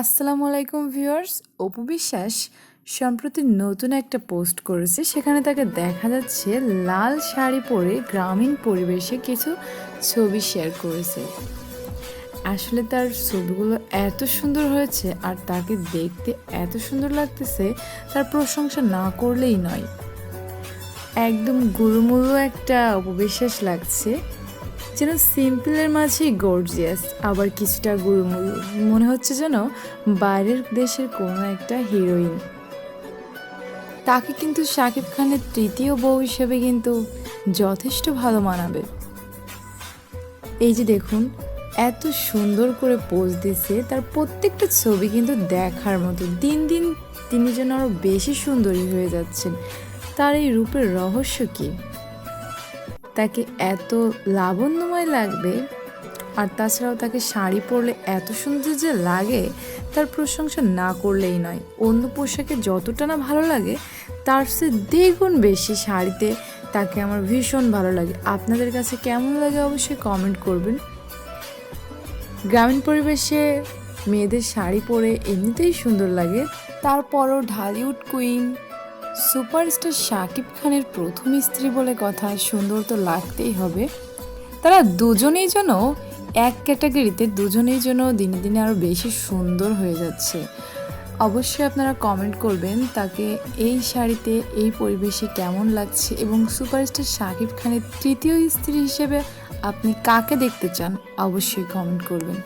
আসসালামু আলাইকুম ভিউয়ার্স। অপু বিশ্বাস সম্প্রতি নতুন একটা পোস্ট করেছে। সেখানে তাকে দেখা যাচ্ছে লাল শাড়ি পরে গ্রামীণ পরিবেশে কিছু ছবি শেয়ার করেছে। আসলে তার ছবিগুলো এত সুন্দর হয়েছে আর তাকে দেখতে এত সুন্দর লাগতেছে, তার প্রশংসা না করলেই নয়। একদম গুরুমূল্য একটা অপবিশ্বাস লাগছে। যেন সিম্পলের মাঝেই গর্জিয়াস আবার কিছুটা গুরুমূল্য। মনে হচ্ছে যেন বাইরের দেশের কোনো একটা হিরোইন তাকে কিন্তু শাকিব খানের তৃতীয় বউ হিসেবে কিন্তু যথেষ্ট ভালো মানাবে। এই যে দেখুন, এত সুন্দর করে পোজ দিছে তার প্রত্যেকটা ছবি কিন্তু দেখার মতো। দিন দিন তিনি যেন আরও বেশি সুন্দরী হয়ে যাচ্ছেন। তার এই রূপের রহস্য কী? তাকে এত লাবণ্যময় লাগবে? আর তাছাড়াও তাকে শাড়ি পরলে এত সুন্দর যে লাগে, তার প্রশংসা না করলেই নয়। অন্য পোশাকে যতটা না ভালো লাগে, তার সে দ্বিগুণ বেশি শাড়িতে তাকে আমার ভীষণ ভালো লাগে। আপনাদের কাছে কেমন লাগে অবশ্যই কমেন্ট করবেন। গ্রামীণ পরিবেশে মেয়েদের শাড়ি পরে এমনিতেই সুন্দর লাগে। তারপরও ঢালিউড কুইন সুপারস্টার শাকিব খানের প্রথম স্ত্রী বলে কথা সুন্দর তো লাগতেই হবে। তারা দুজনেই যেন এক ক্যাটাগরিতে দুজনেই যেন দিনে দিনে আরও বেশি সুন্দর হয়ে যাচ্ছে। অবশ্যই আপনারা কমেন্ট করবেন তাকে এই শাড়িতে, এই পরিবেশে কেমন লাগছে এবং সুপারস্টার শাকিব খানের তৃতীয় স্ত্রী হিসেবে আপনি কাকে দেখতে চান অবশ্যই কমেন্ট করবেন।